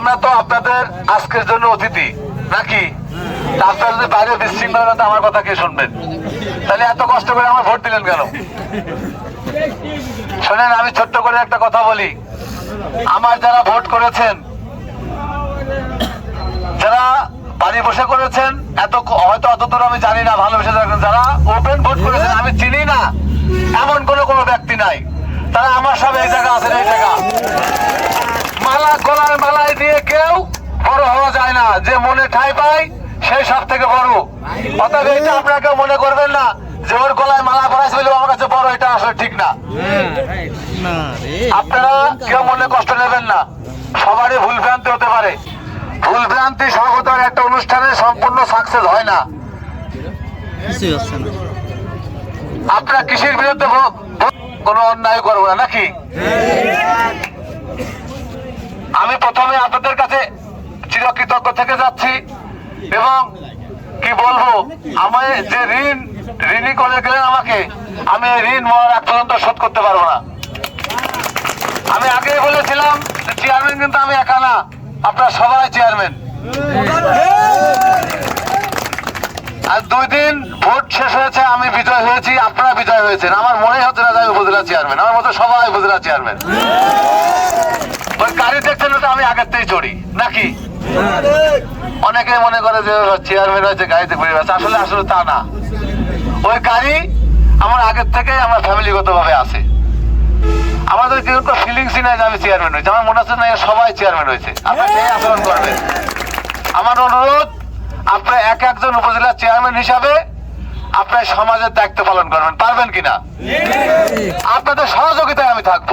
আমরা তো আপনাদের আজকের জন্য অতিথি, নাকি? আপনারা যদি বাইরে বিশৃঙ্খলা তো আমার কথা কে শুনবেন? তাহলে এত কষ্ট করে আমার ভোট দিলেন কেন? শোনেন, আমি ছোট্ট করে একটা কথা বলি। আমার যারা ভোট করেছেন, যারা বাড়ি বসে করেছেন, এত হয়তো অত দূর আমি জানি না, ভালোবেসে যারা ওপেন ভোট করেছেন, আমি চিনি না। এমন কোনো কোনো ব্যক্তি নাই। তারা আমার সব এই জায়গা আছেন, এই জায়গা মালা গলার মালায় দিয়ে কেউ বড় হওয়া যায় না। যে মনে ঠাই পায় সেই সব থেকে বড়। অতএব এটা আপনারা কেউ মনে করবেন না, যে ওর গলায় মালা পরাইছে বলে আমার কাছে বড়, এটা আসলে ঠিক না। আপনারা কেউ মনে কষ্ট নেবেন না। সবারই ভুল ভ্রান্তি হতে পারে। ভুল ভ্রান্তি সহগতার একটা অনুষ্ঠানে সম্পূর্ণ সাকসেস হয় না। আপনারা কৃষির বিরুদ্ধে কোনো অন্যায় করব না, নাকি? আমি প্রথমে আপনাদের কাছে চিরকৃতজ্ঞ থেকে যাচ্ছি এবং কি বলব আমি যে ঋণ ঋণী করে গেলেন আমাকে, আমি ঋণ মরার এক পর্যন্ত শোধ করতে পারব না। আমি আগেই বলেছিলাম চেয়ারম্যান কিন্তু আমি একা না, আপনারা সবাই চেয়ারম্যান আর দুই দিন ভোট শেষ হয়েছে, আমি বিজয় হয়েছি, আপনারা বিজয় হয়েছেন। আমার মনে হচ্ছে না যে আমি উপজেলা চেয়ারম্যান আমার মতো সবাই উপজেলা চেয়ারম্যান ওই গাড়ি দেখছেন তো আমি আগের থেকেই চড়ি নাকি? অনেকে মনে করে যে চেয়ারম্যান হয়েছে গাড়িতে ঘুরে বেড়াচ্ছে। আসলে আসলে তা না। ওই গাড়ি আমার আগের থেকে আমার ফ্যামিলিগত ভাবে আছে। আমাদের কিন্তু ফিলিংসই নাই যে আমি চেয়ারম্যান হয়েছি। আমার মনে হচ্ছে না সবাই চেয়ারম্যান হয়েছে। আপনার সেই আচরণ করবেন। আমার অনুরোধ আপনার এক একজন উপজেলা চেয়ারম্যান হিসাবে আপনার সমাজের দায়িত্ব পালন করবেন। পারবেন কিনা? আপনাদের সহযোগিতায় আমি থাকব।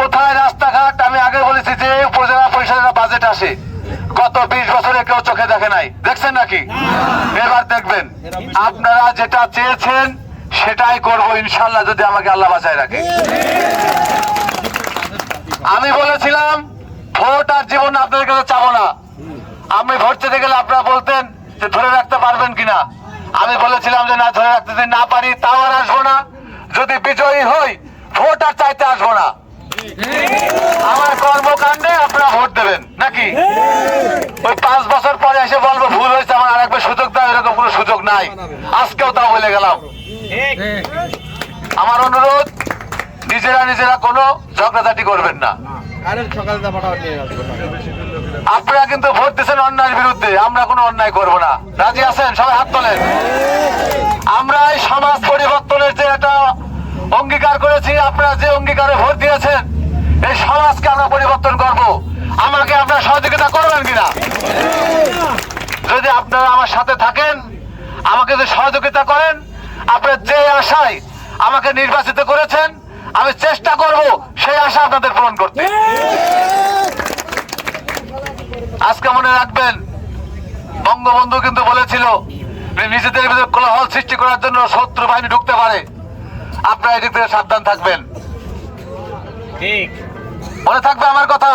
কোথায় রাস্তাঘাট আমি আগে বলেছি যে উপজেলা পরিষদের বাজেট আসে। গত বিশ বছরে কেউ চোখে দেখে নাই। দেখছেন নাকি? এবার দেখবেন। আপনারা যেটা চেয়েছেন সেটাই করব ইনশাল্লাহ যদি আমাকে আল্লাহ বাঁচায় রাখে। আমি বলেছিলাম ভোট আর জীবন আপনাদের কাছে চাবো না। আমি ভোট চেতে গেলে আপনারা বলতেন যে ধরে রাখতে পারবেন কিনা। আমি বলেছিলাম যে না ধরে রাখতে যদি না পারি তাও আর আসব না। যদি বিজয়ী হই ভোট আর চাইতে আসব না। আমার কর্মকাণ্ডে আপনারা ভোট দেবেন, নাকি? ওই পাঁচ বছর পরে এসে বলব, ভুল হয়েছে, আমার আরেকবার সুযোগ দাও, এরকম কোনো সুযোগ নাই। আজকেও তাও বলে গেলাম। আমার অনুরোধ, নিজেরা নিজেরা কোনো ঝগড়াঝাটি করবেন না। আরে আপনারা কিন্তু ভোট দিচ্ছেন অন্যায়ের বিরুদ্ধে, আমরা কোনো অন্যায় করব না। রাজি আছেন? সবাই হাত তোলেন। আমরা এই সমাজ পরিবর্তনের যে একটা অঙ্গীকার করেছি, আপনারা যে অঙ্গীকারে ভোট দিয়েছেন, এই সমাজকে আমরা পরিবর্তন করব। আমাকে আপনারা সহযোগিতা করবেন কিনা? যদি আপনারা আমার সাথে থাকেন, আমাকে যদি সহযোগিতা করেন, আপনার যে আশায় আমাকে নির্বাচিত করেছেন, আমি চেষ্টা করব সেই আশা আপনাদের পূরণ করতে। আজকে মনে রাখবেন, বঙ্গবন্ধু কিন্তু বলেছিল নিজেদের ভিতরে কোলাহল সৃষ্টি করার জন্য শত্রু বাহিনী ঢুকতে পারে। আপনারা এদিক থেকে সাবধান থাকবেন। ঠিক। মনে থাকবে আমার কথা?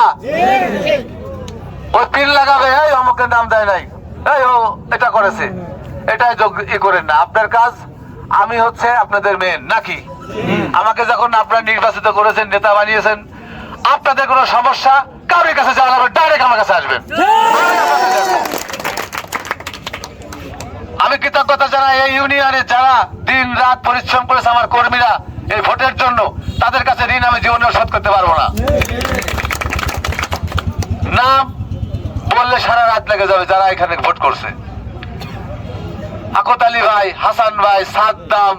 ওই পিন লাগাবে এই অমুকের নাম দেয় নাই। এই ও এটা করেছে। এটাই যোগ ই করেন না। আপনার কাজ আমি হচ্ছে আপনাদের মেন নাকি? আমাকে যখন আপনারা নির্বাচিত করেছেন নেতা বানিয়েছেন আপনাদের কোনো সমস্যা কারোর কাছে লাগবে ডাইরেক্ট আমার কাছে আসবেন আমি আপনাদের দেখব। আমি কৃতজ্ঞতা জানাই এই ইউনিয়নে যারা দিন রাত পরিশ্রম করেছে আমার কর্মীরা এই ভোটের জন্য, তাদের কাছে ঋণ আমি জীবনেও শোধ করতে পারব না। নাম বললে সারা রাত লেগে যাবে যারা এখানে ভোট করছে। আকত আলী ভাই, হাসান ভাই, সাদ্দাম,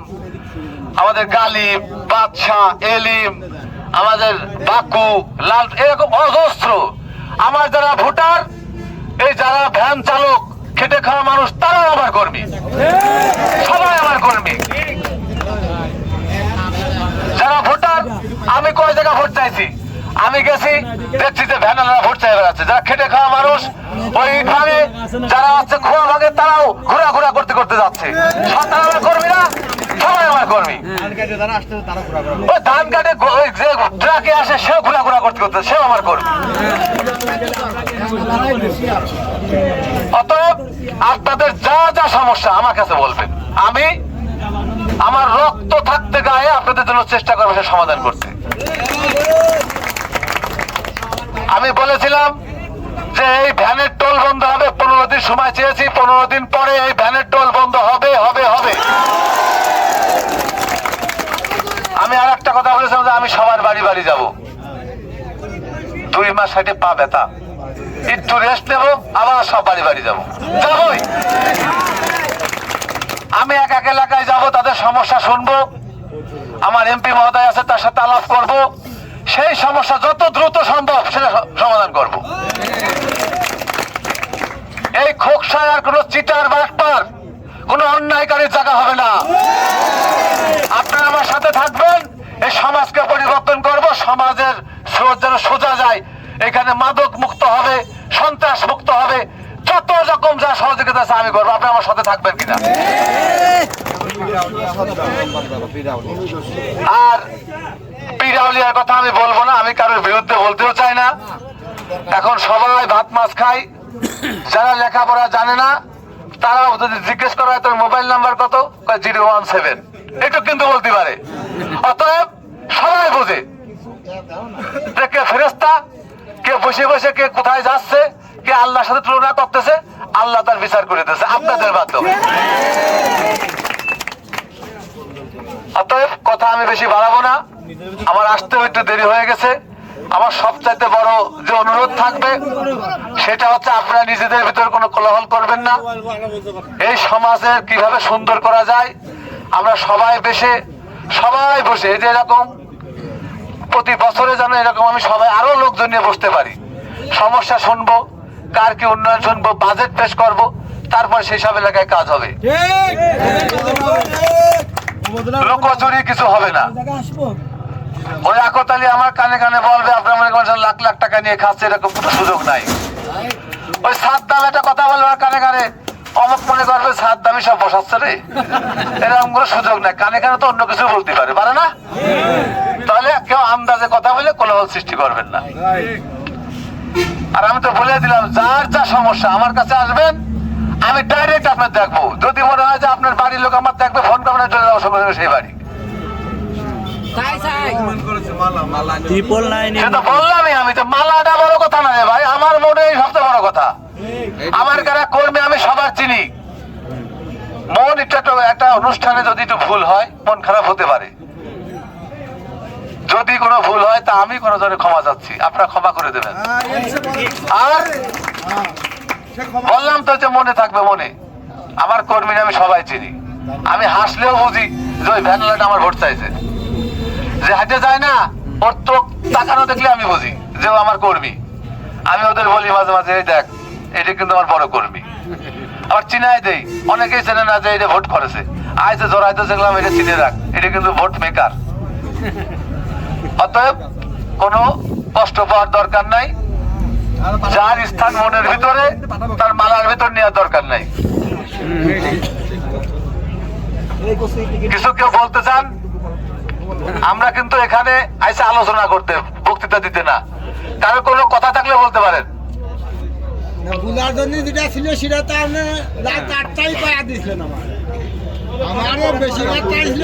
আমাদের গালিব বাদশাহ, এলিম, আমাদের বাকু, লাল, এরকম অজস্র। আমার যারা ভোটার, এই যারা ভ্যান চালক খেটে খাওয়া মানুষ, তারাও আমার কর্মী সবাই আমার কর্মী যারা ভোটার, আমি কয় জায়গা ভোট চাইছি? আমি গেছি, দেখছি যে ভ্যানালরা ভোট চাই বেড়াচ্ছে যারা খেটে খাওয়া মানুষ, ওই গ্রামে যারা আছে, খোয়া ভাগে, তারাও ঘোরাঘোরা করতে করতে যাচ্ছে। সাঁতার কর্মীরা সবাই আমার কর্মী। ধান কাটে যারা আসতে তারা ঘোরা ঘোরা ওই ধান কাটে যে ট্রাকে আসে সেও ঘোরাঘোরা করতে করতে সেও আমার কর্মী। অতএব আপনাদের যা যা সমস্যা আমার কাছে বলবেন। আমি আমার রক্ত থাকতে গায়ে আপনাদের জন্য চেষ্টা করব সে সমাধান করতে। আমি বলেছিলাম যে এই ভ্যানের টোল বন্ধ হবে পনেরো দিন সময় চেয়েছি পনেরো দিন পরে এই ভ্যানের টোল বন্ধ হবে হবে হবে আমি আর একটা কথা বলেছিলাম যে আমি সবার বাড়ি বাড়ি যাব। দুই মাস সাইডে পা ব্যথা। একটু রেস্ট নেব, আবার সব বাড়ি বাড়ি যাব। যাবই। আমি এক এক এলাকায় যাব, তাদের সমস্যা শুনব। আমার এমপি মহোদয় আছে, তার সাথে আলাপ করব। সেই সমস্যা যত দ্রুত সম্ভব সেটা সমাধান করব। এই খোকসায় আর কোনো চিটার বাটপার, কোনো অন্যায়কারীর জায়গা হবে না। আপনারা আমার সাথে থাকবেন। সমাজকে পরিবর্তন করব, সমাজের স্রোত যেন সোজা যায়। এখানে মাদক মুক্ত হবে, সন্ত্রাস মুক্ত হবে। যত রকম যা সহযোগিতা আছে আমি করব। আপনি আমার সাথে থাকবেন কিনা? আর পিরাউলিয়ার কথা আমি বলব না, আমি কারোর বিরুদ্ধে বলতেও চাই না। এখন সবাই ভাত মাছ খাই যারা লেখাপড়া জানে না তারা যদি জিজ্ঞেস করা হয় তোর মোবাইল নাম্বার কত? Zero one seven. এটা কিন্তু বলতে পারে। অতএব সবাই বোঝে। যে কে ফেরেস্তা কে বসে বসে কে কোথায় যাচ্ছে, কে আল্লাহর সাথে তুলনা করতেছে, আল্লাহ তার বিচার করে দিতেছে আপনাদের মাধ্যমে। অতএব কথা আমি বেশি বাড়াবো না। আমার আসতেও একটু দেরি হয়ে গেছে। আমার সবচাইতে বড় যে অনুরোধ থাকবে, সেটা হচ্ছে আপনারা নিজেদের ভিতর কোনো কোলাহল করবেন না। এই সমাজের কীভাবে সুন্দর করা যায়, আমরা সবাই বেশে সবাই বসে, এই যে এরকম প্রতি বছরে যেন এরকম আমি সবাই আরও লোকজন নিয়ে বসতে পারি। সমস্যা শুনব, কার কি উন্নয়ন শুনব বাজেট পেশ করব, তারপর সেই সব এলাকায় কাজ হবে। লোকচুরি কিছু হবে না। ওই আকতালি আমার কানে কানে বলবে, আপনার মনে করেন লাখ লাখ টাকা নিয়ে খাচ্ছে, এরকম কোনো সুযোগ নাই। ওই সাত দাম একটা কথা বলবে কানে কানে। সাত সব বসাচ্ছে রে। এরকম কোনো সুযোগ নাই। কানে কানে তো অন্য কিছু বলতে পারে। পারে না? তাহলে কেউ আন্দাজে কথা বলে কোলাহল সৃষ্টি করবেন না। আর আমি তো বলে দিলাম যার যা সমস্যা আমার কাছে আসবেন আমি ডাইরেক্ট আপনার দেখব। যদি মনে হয় যে আপনার বাড়ির লোক আমার দেখবে ফোন করবেন চলে যাব সঙ্গে সঙ্গে সেই বাড়ি। ট্রিপল নাইন সে তো বললামই আমি তো মালাটা বড় কথা না রে ভাই। আমার মনে এই সবচেয়ে বড় কথা। আমার কারা কর্মী আমি সবার চিনি। মন একটু একটা একটা অনুষ্ঠানে যদি একটু ভুল হয় মন খারাপ হতে পারে। যদি কোনো ভুল হয় তা আমি কোনো জনে ক্ষমা চাচ্ছি। আপনারা ক্ষমা করে দেবেন। আর বললাম তো যে মনে থাকবে মনে। আমার কর্মীরা আমি সবাই চিনি। আমি হাসলেও বুঝি যে ওই ভ্যানলাটা আমার ভোট চাইছে। যে হাঁটে যায় না ওর চোখ তাকানো দেখলে আমি বুঝি যে ও আমার কর্মী। আমি ওদের বলি মাঝে মাঝে এই দেখ এটা কিন্তু আমার বড় কর্মী। আবার চিনাই দেই। অনেকেই চেনে না যে এটা ভোট করেছে। আইসে জড়াইতে দেখলাম এটা চিনে রাখ। এটা কিন্তু ভোট মেকার অতএব কোনো কষ্ট পাওয়ার দরকার নাই। যার স্থান মনের ভিতরে, তার মালার ভিতর নেওয়ার দরকার নাই। কিছু কেউ বলতে চান? আমরা কিন্তু এখানে আইসে আলোচনা করতে, বক্তৃতা দিতে না। কারও কোনো কথা থাকলে বলতে পারেন। বুলার জন্য যেটা ছিল সেটা তো আপনি রাত আটটাই পায়া দিয়েছিলেন আমার। আমারও বেশিরভাগ ছিল